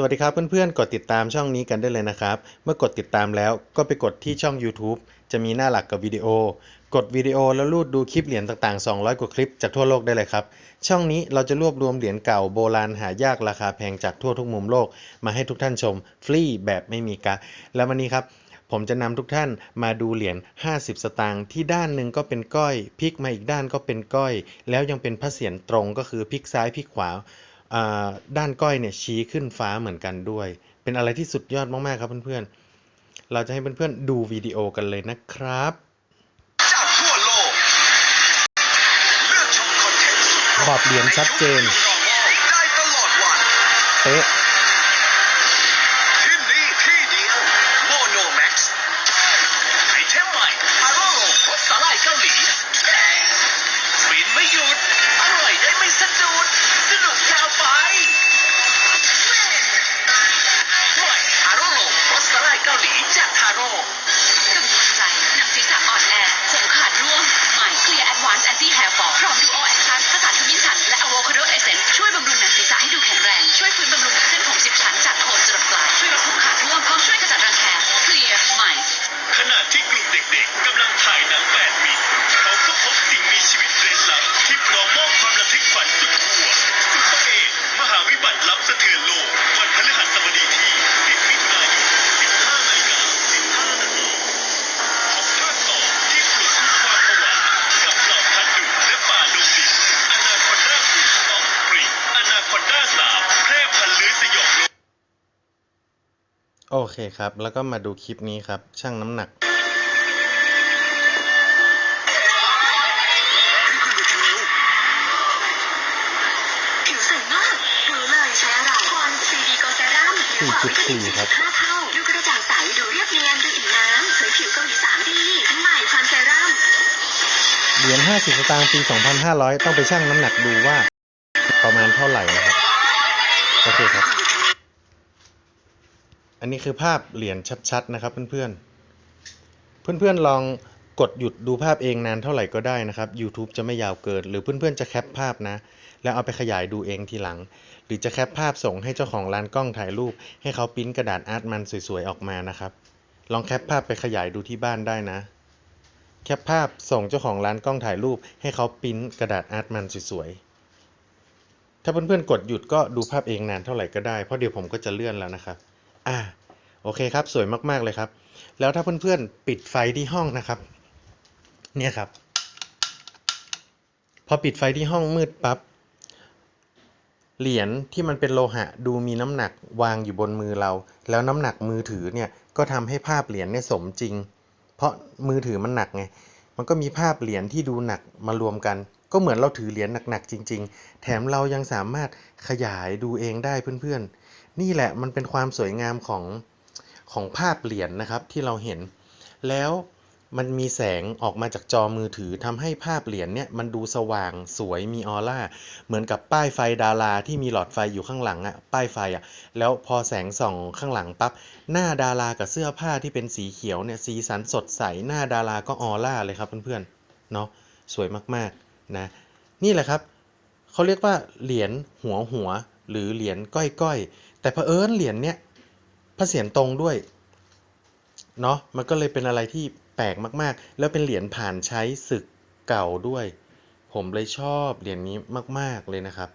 สวัสดีครับเพื่อนๆ กดติดตามช่องนี้กันได้เลยนะครับ เมื่อกดติดตามแล้วก็ไปกดที่ช่อง YouTube จะมีหน้าหลักกับวิดีโอ กดวิดีโอแล้วลูดดูคลิปเหรียญต่างๆ 200 กว่าคลิปจากทั่วโลกได้เลยครับ ช่องนี้เราจะรวบรวมเหรียญเก่าโบราณหายากราคาแพงจากทั่วทุกมุมโลก มาให้ทุกท่านชมฟรีแบบไม่มีกะ แล้ววันนี้ครับผมจะนำทุกท่านมาดูเหรียญ 50 สตางค์ที่ด้านหนึ่งก็เป็นก้อย พลิกมาอีกด้านก็เป็นก้อย แล้วยังเป็นพระเศียรตรงก็คือพลิกซ้ายพลิกขวาอ่า ด้านก้อยเนี่ยชี้ขึ้นฟ้าเหมือนกันด้วย เป็นอะไรที่สุดยอดมากๆครับเพื่อนๆ เราจะให้เพื่อนๆดูวิดีโอกันเลยนะครับจากทั่วโลกเลือกชมคอนเทนต์สุดขอบเหรียญชัดเจนได้ตลอดวันเป๊ะ โอเคครับ แล้วก็มาดูคลิปนี้ครับช่างน้ำหนัก ผิวใสมากรู้เลยใช้อะไรคอนซีดีโกเซรั่ม4.4ครับ5เท่า ดูกระจ่างใส ดูเรียบเนียน ดูอิ่มน้ำเผยผิวเกาหลี3ดีใหม่คอนเซรั่ม เหรียญ50 สตางค์ปี 2500 ต้องไปชั่งน้ำหนักดูว่า ประมาณเท่าไหร่นะครับ โอเคครับ อันนี้คือภาพเหรียญชัดๆนะครับเพื่อนๆ เพื่อนๆลองกดหยุดดูภาพเองนานเท่าไหร่ก็ได้นะครับ YouTube จะไม่ยาวเกิน หรือเพื่อนๆจะแคปภาพนะ แล้วเอาไปขยายดูเองทีหลัง หรือจะแคปภาพส่งให้เจ้าของร้านกล้องถ่ายรูป ให้เขาปริ้นกระดาษอาร์ตมันสวยๆออกมานะครับ ลองแคปภาพไปขยายดูที่บ้านได้นะ แคปภาพส่งเจ้าของร้านกล้องถ่ายรูป ให้เขาปริ้นกระดาษอาร์ตมันสวยๆ ถ้าเพื่อนๆกดหยุดก็ดูภาพเองนานเท่าไหร่ก็ได้ เพราะเดี๋ยวผมก็จะเลื่อนแล้วนะครับ อ่าโอเคครับสวยมากๆเลยครับ แล้วถ้าเพื่อนๆปิดไฟที่ห้องนะครับ เนี่ยครับ พอปิดไฟที่ห้องมืดปั๊บเหรียญที่มันเป็นโลหะดูมีน้ำหนักวางอยู่บนมือเรา แล้วน้ำหนักมือถือเนี่ยก็ทำให้ภาพเหรียญเนี่ยสมจริง เพราะมือถือมันหนักไงมันก็มีภาพเหรียญที่ดูหนักมารวมกัน ก็เหมือนเราถือเหรียญหนักๆจริง ๆ แถมเรายังสามารถขยายดูเองได้เพื่อนๆ นี่แหละมันเป็นความสวยงามของของภาพเหรียญนะครับที่เราเห็น แล้วมันมีแสงออกมาจากจอมือถือทำให้ภาพเหรียญเนี่ยมันดูสว่างสวยมีออร่า เหมือนกับป้ายไฟดาราที่มีหลอดไฟอยู่ข้างหลังอะป้ายไฟอะแล้วพอแสงส่องข้างหลังปั๊บหน้าดารากับเสื้อผ้าที่เป็นสีเขียวเนี่ยสีสันสดใสหน้าดาราก็ออร่าเลยครับเพื่อนๆเนาะสวยมากๆนะนี่แหละครับเขาเรียกว่าเหรียญหัวหัว หรือเหรียญก้อยๆ แต่เผอิญเหรียญเนี่ยพระเศียรตรงด้วยเนาะมันก็เลยเป็นอะไรที่แปลกมากๆ แล้วเป็นเหรียญผ่านใช้ศึกเก่าด้วย ผมเลยชอบเหรียญนี้มากๆเลยนะครับ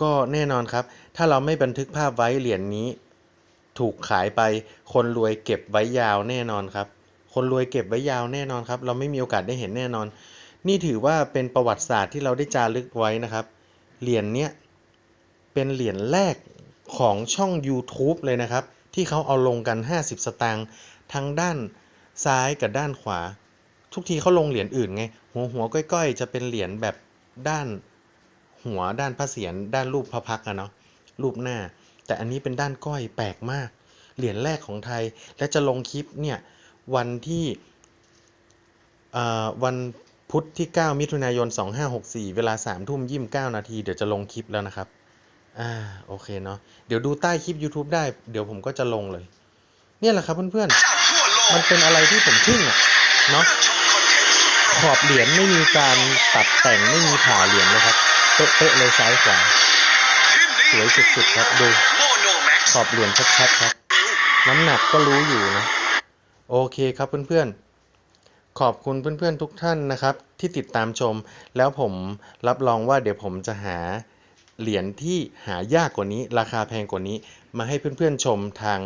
ก็แน่นอนครับ ถ้าเราไม่บันทึกภาพไว้เหรียญนี้ ถูกขายไปคนรวยเก็บไว้ยาวแน่นอนครับ คนรวยเก็บไว้ยาวแน่นอนครับ เราไม่มีโอกาสได้เห็นแน่นอน นี่ถือว่าเป็นประวัติศาสตร์ที่เราได้จารึกไว้นะครับ เหรียญเนี้ย เป็นเหรียญแรกของช่อง YouTube เลยนะครับ ที่เขาเอาลงกัน 50 สตางค์ทั้งด้านซ้ายกับด้านขวา ทุกทีเขาลงเหรียญอื่นไง หัวหัวก้อยๆ จะเป็นเหรียญแบบด้านหัวด้านพระเศียรด้านรูปพระพักอะเนาะรูปหน้า แต่อันนี้เป็นด้านก้อยแปลกมาก เหรียญแรกของไทย และจะลงคลิปเนี่ยวันที่วันพุธที่ 9 มิถุนายน 2564 เวลา3ทุ่ม29 นาที เดี๋ยวจะลงคลิปแล้วนะครับ อ่าโอเคเนาะเดี๋ยวดูใต้คลิป YouTube ได้ เดี๋ยวผมก็จะลงเลย เนี่ยแหละครับเพื่อนๆ มันเป็นอะไรที่ผมทึ่งอะเนาะเนเทนต์สุดขอบเหรียญไม่มีการตัดแต่งไม่มีผ่าเหรียญเลยครับเป๊ะๆเลยซ้ายขวาสวยสุดๆครับดูขอบเหรียญชัดๆครับ น้ำหนักก็รู้อยู่นะโอเคครับเพื่อนๆขอบคุณเพื่อนๆทุกท่านนะครับ ที่ติดตามชม แล้วผมรับรองว่าเดี๋ยวผมจะหา เหรียญที่หายากกว่านี้ ราคาแพงกว่านี้ มาให้เพื่อนๆชมทาง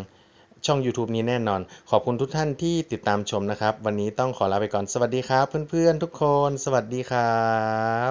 ช่อง YouTube นี้แน่นอน ขอบคุณทุกท่านที่ติดตามชมนะครับ วันนี้ต้องขอลาไปก่อน สวัสดีครับ เพื่อนๆทุกคน สวัสดีครับ